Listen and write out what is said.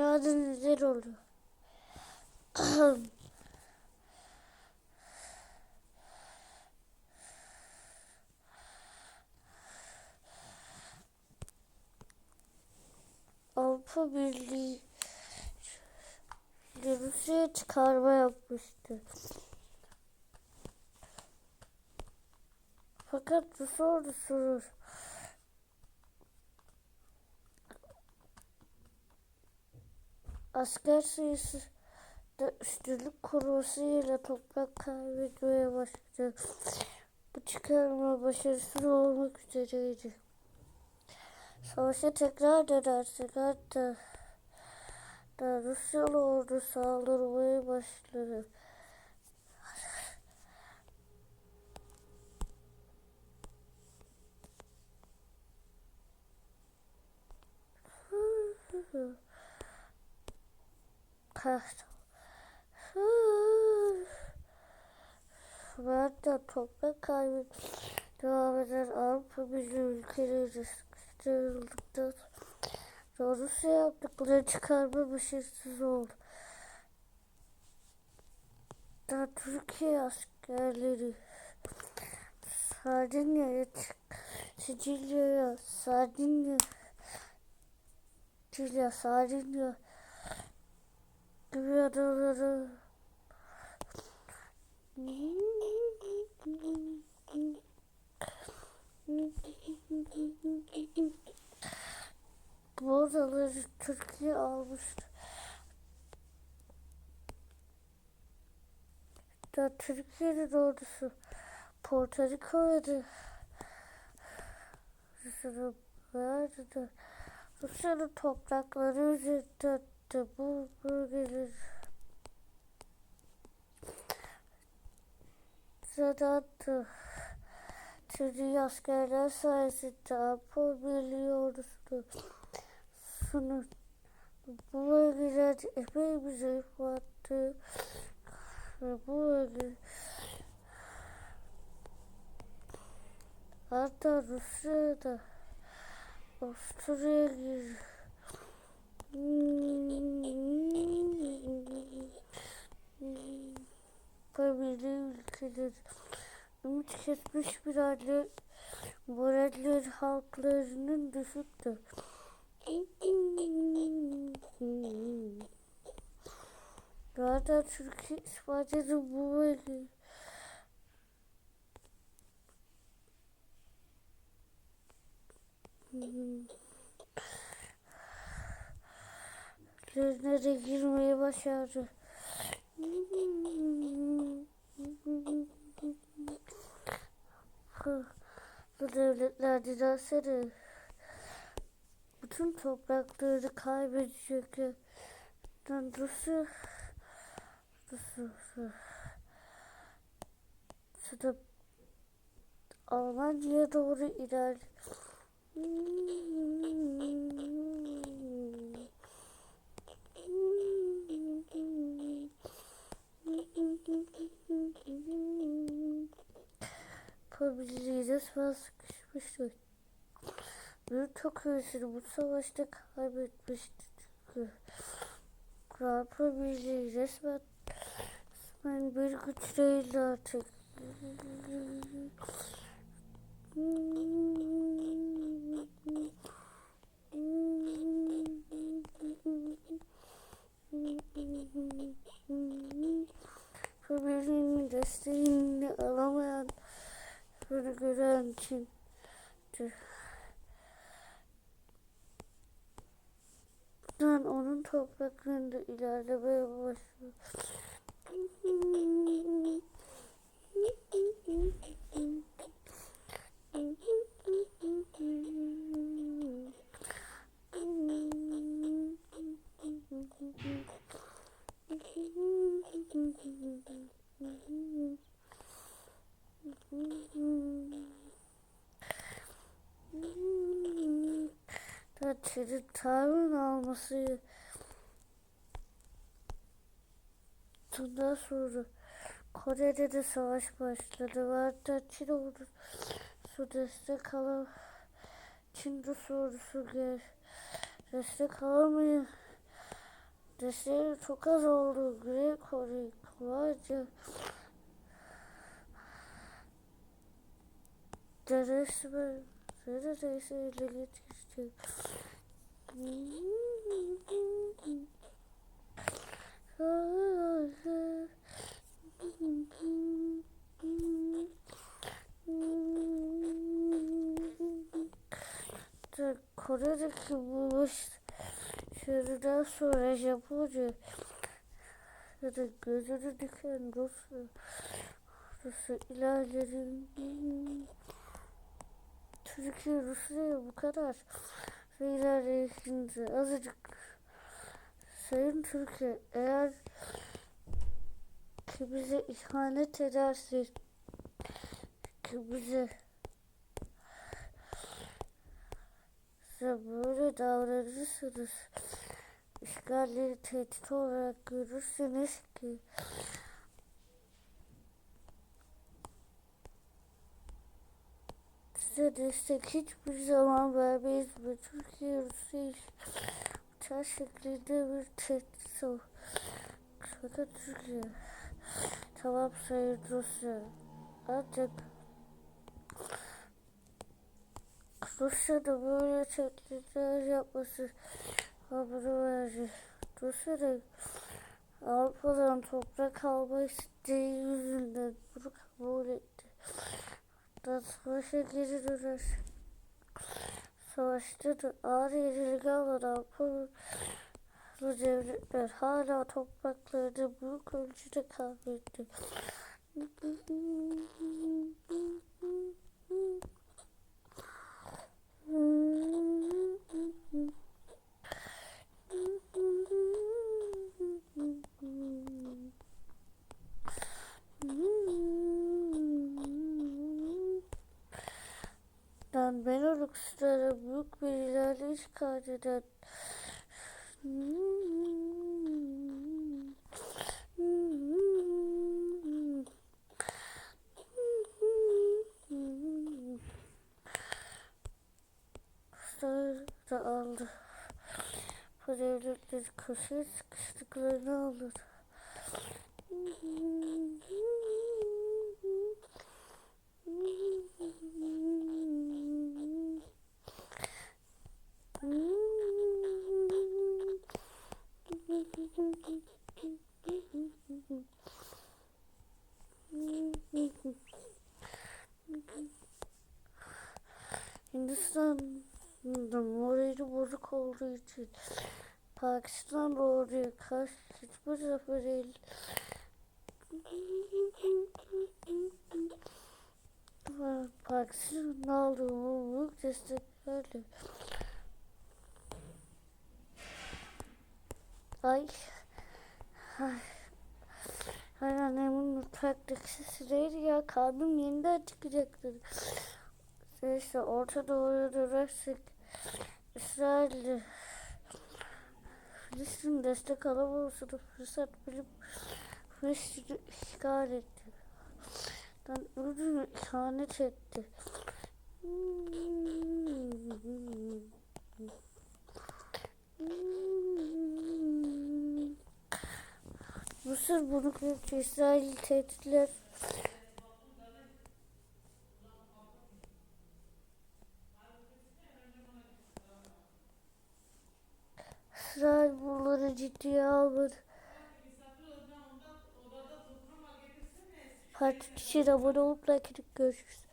Yarın neler oldu? Avrupa Birliği Rusya'ya çıkarma yapmıştı. Fakat Rus ordusu asker sayısı da üstünlük kurmasıyla toprak kaybetmeye başladı. Bu çıkarma başarısız olmak üzereydi. Savaşa tekrar dönersek hatta da Rusyalı ordu saldırmaya başladı. Pardon. Ben de toprak kaybı devam eden Avrupa Birliği ülkeleri sıkıştırıldıktan sonra Rusya yaptıkları çıkarma başarısız oldu. Da Türkiye askerleri Sardinya'ya Sicilya'ya Sardinya Sicilya Sardinya Bu adaları Türkiye almıştı. Da Türkiye'nin ordusu Porto Rico'ya da Rusya'nın Rusya'nın toprakları üzerinde de bu bölgeler Zaten Türkiye askerler sayesinde Avrupa Birliği ordusunu sunu bu bölgelerde epey bir zayıflattı ve bu bölge hatta Rusya'da Avusturya'ya girdi. Birliği ülkeler ümit kesmiş bir halde moraller halklarının düşüktü. Zaten Türkiye İspanya'nın bu bölge Gözüne de girmeyi başardı. Bu devletler dilersene bütün toprakları kaybedecek. Yani Rusya Rusya Rusya Almanya'ya doğru iler. Yapabileceği resmen sıkışmıştı. Büyük iyisini bu savaşta kaybetmişti çünkü. Avrupa Birliği resmen, resmen bir güç değil artık. Birliğinin desteğini alamayan bunu gören için Ben topraklarında ilerlemeye başladım. Çocuk Tanrı'nın alması Bundan sonra Kore'de de savaş başladı. Hatta Çin ordusu destek alan Çin Rus ordusu gel destek alamayın Sesleri çok az oldu. Güney Kore'yi kolayca resmen neredeyse ele geçirdi. Kore'deki bu başarıdan sonra Japonca ya da gözünü diken Rusya Rusya ilerlerin Türkiye Rusya'ya bu kadar ilerleyince azıcık Sayın Türkiye eğer ki ihanet ederse ki bize size böyle davranırsanız işgalleri tehdit olarak görürseniz ki size destek hiçbir zaman vermeyiz. Ve Türkiye Rusya uçar şeklinde bir tehdit ol. Fakat Türkiye tamam sayın Rusya ancak Rusya'da böyle teklifler yapması haberi verdi. Rusya'da Avrupa'dan toprak alma isteği yüzünden bunu kabul etti. Da savaşa geri döner. Savaşta da ağır yenilgi alan Avrupalı devletler hala topraklarını büyük ölçüde kaybetti. Ben Benelux'lara büyük bir ilerleyiş kaydeden da aldı. Bu devletleri köşeye sıkıştıklarını alır. İçin Pakistan orduya karşı hiçbir zafer el Pakistan'ın aldığı büyük desteklerle Ay. Ay. Ay annemin mutfaktaki sesi neydi ya. Kalbim yeniden çıkacaktır. Neyse Orta Doğu'ya dönersek İsrail'de Filistin destek alamamasını fırsat bilip Filistin'i işgal etti. Dan Ürdün'ü ihanet etti. Mısır bunu görünce İsrail tehditler İsrail almadı. Parti için abone olup görüşürüz.